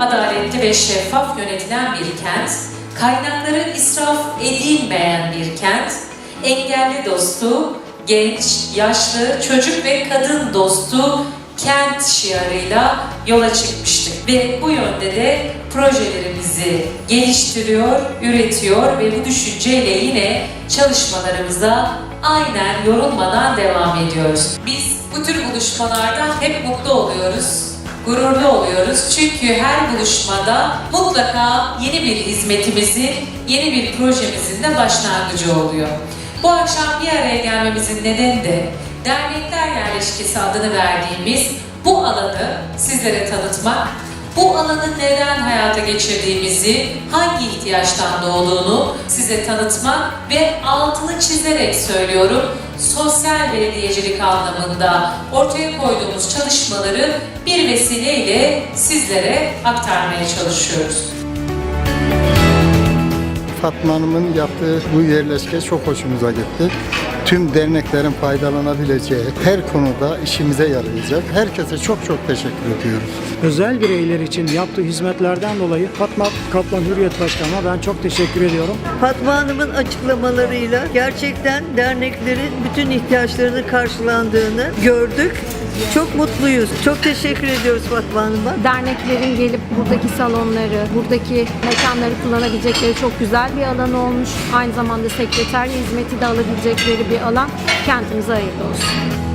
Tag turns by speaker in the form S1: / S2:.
S1: adaletli ve şeffaf yönetilen bir kent, kaynakları israf edilmeyen bir kent, engelli dostu, genç, yaşlı, çocuk ve kadın dostu kent şiarıyla yola çıkmıştık. Ve bu yönde de projelerimizi geliştiriyor, üretiyor ve bu düşünceyle yine çalışmalarımıza aynen yorulmadan devam ediyoruz. Biz bu tür buluşmalarda hep mutlu oluyoruz, gururlu oluyoruz. Çünkü her buluşmada mutlaka yeni bir hizmetimizin, yeni bir projemizin de başlangıcı oluyor. Bu akşam bir araya gelmemizin nedeni de Dernekler Yerleşkesi adını verdiğimiz bu alanı sizlere tanıtmak, bu alanı neden hayata geçirdiğimizi, hangi ihtiyaçtan doğduğunu size tanıtmak ve altını çizerek söylüyorum, sosyal belediyecilik anlamında ortaya koyduğumuz çalışmaları bir vesileyle sizlere aktarmaya çalışıyoruz.
S2: Fatma Hanım'ın yaptığı bu yerleşke çok hoşumuza gitti. Tüm derneklerin faydalanabileceği her konuda işimize yarayacak. Herkese çok çok teşekkür ediyoruz.
S3: Özel bireyler için yaptığı hizmetlerden dolayı Fatma Kaplan Hürriyet Başkanı'na ben çok teşekkür ediyorum.
S4: Fatma Hanım'ın açıklamalarıyla gerçekten derneklerin bütün ihtiyaçlarını karşılandığını gördük. Çok mutluyuz. Çok teşekkür ediyoruz Fatma Hanım'a.
S5: derneklerin gelip buradaki salonları, buradaki mekanları kullanabilecekleri çok güzel bir alan olmuş. Aynı zamanda sekreterya hizmeti de alabilecekleri bir alan kentimize hayırlı olsun.